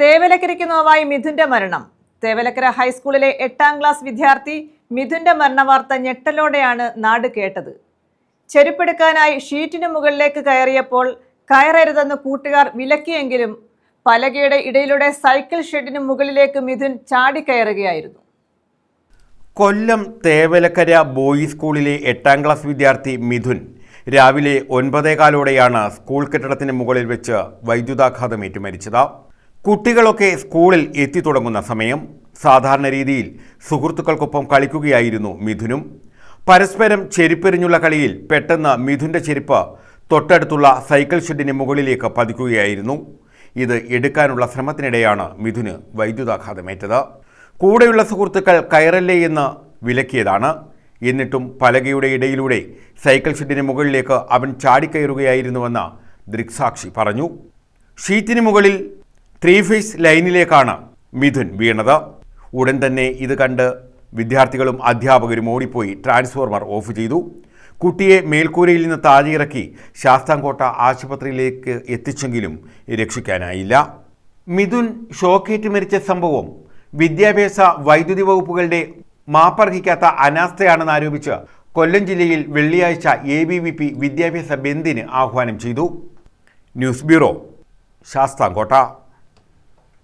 തേവലക്കരയ്ക്ക് നോവായി മിഥുന്റെ മരണം. തേവലക്കര ഹൈസ്കൂളിലെ എട്ടാം ക്ലാസ് വിദ്യാർത്ഥി മിഥുന്റെ മരണവാർത്ത ഞെട്ടലോടെയാണ് നാട് കേട്ടത്. ചെരുപ്പെടുക്കാനായി ഷീറ്റിന് മുകളിലേക്ക് കയറിയപ്പോൾ കയറരുതെന്ന് കൂട്ടുകാർ വിലക്കിയെങ്കിലും പലകയുടെ ഇടയിലൂടെ സൈക്കിൾ ഷെഡിന് മുകളിലേക്ക് മിഥുൻ ചാടിക്കയറുകയായിരുന്നു കൊല്ലം തേവലക്കര ബോയ്സ് സ്കൂളിലെ എട്ടാം ക്ലാസ് വിദ്യാർത്ഥി മിഥുൻ രാവിലെ ഒൻപതേകാലോടെയാണ് സ്കൂൾ കെട്ടിടത്തിന് മുകളിൽ വെച്ച് വൈദ്യുതാഘാതമേറ്റ് മരിച്ചത്. കുട്ടികളൊക്കെ സ്കൂളിൽ എത്തി തുടങ്ങുന്ന സമയം സാധാരണ രീതിയിൽ സുഹൃത്തുക്കൾക്കൊപ്പം കളിക്കുകയായിരുന്നു മിഥുനും. പരസ്പരം ചെരുപ്പെറിഞ്ഞുള്ള കളിയിൽ പെട്ടെന്ന് മിഥുന്റെ ചെരുപ്പ് തൊട്ടടുത്തുള്ള സൈക്കിൾ ഷെഡിന് മുകളിലേക്ക് പതിക്കുകയായിരുന്നു. ഇത് എടുക്കാനുള്ള ശ്രമത്തിനിടെയാണ് മിഥുന് വൈദ്യുതാഘാതമേറ്റത്. കൂടെയുള്ള സുഹൃത്തുക്കൾ കയറല്ലേ എന്ന് വിലക്കിയതാണ്. എന്നിട്ടും പലകയുടെ ഇടയിലൂടെ സൈക്കിൾ ഷെഡിന് മുകളിലേക്ക് അവൻ ചാടിക്കയറുകയായിരുന്നുവെന്ന് ദൃക്സാക്ഷി പറഞ്ഞു. ഷീറ്റിന് മുകളിൽ ത്രീ ഫേസ് ലൈനിലേക്കാണ് മിഥുൻ വീണത്. ഉടൻ തന്നെ ഇത് കണ്ട് വിദ്യാർത്ഥികളും അധ്യാപകരും ഓടിപ്പോയി ട്രാൻസ്ഫോർമർ ഓഫ് ചെയ്തു. കുട്ടിയെ മേൽക്കൂരയിൽ നിന്ന് താഴെയിറക്കി ശാസ്താംകോട്ട ആശുപത്രിയിലേക്ക് എത്തിച്ചെങ്കിലും രക്ഷിക്കാനായില്ല. മിഥുൻ ഷോക്കേറ്റ് മരിച്ച സംഭവം വിദ്യാഭ്യാസ വൈദ്യുതി വകുപ്പുകളുടെ മാപ്പർഹിക്കാത്ത അനാസ്ഥയാണെന്ന് ആരോപിച്ച് കൊല്ലം ജില്ലയിൽ വെള്ളിയാഴ്ച എ ബി വി പി വിദ്യാഭ്യാസ ബന്ദിന് ആഹ്വാനം ചെയ്തു. News bureau Sasthamkotta.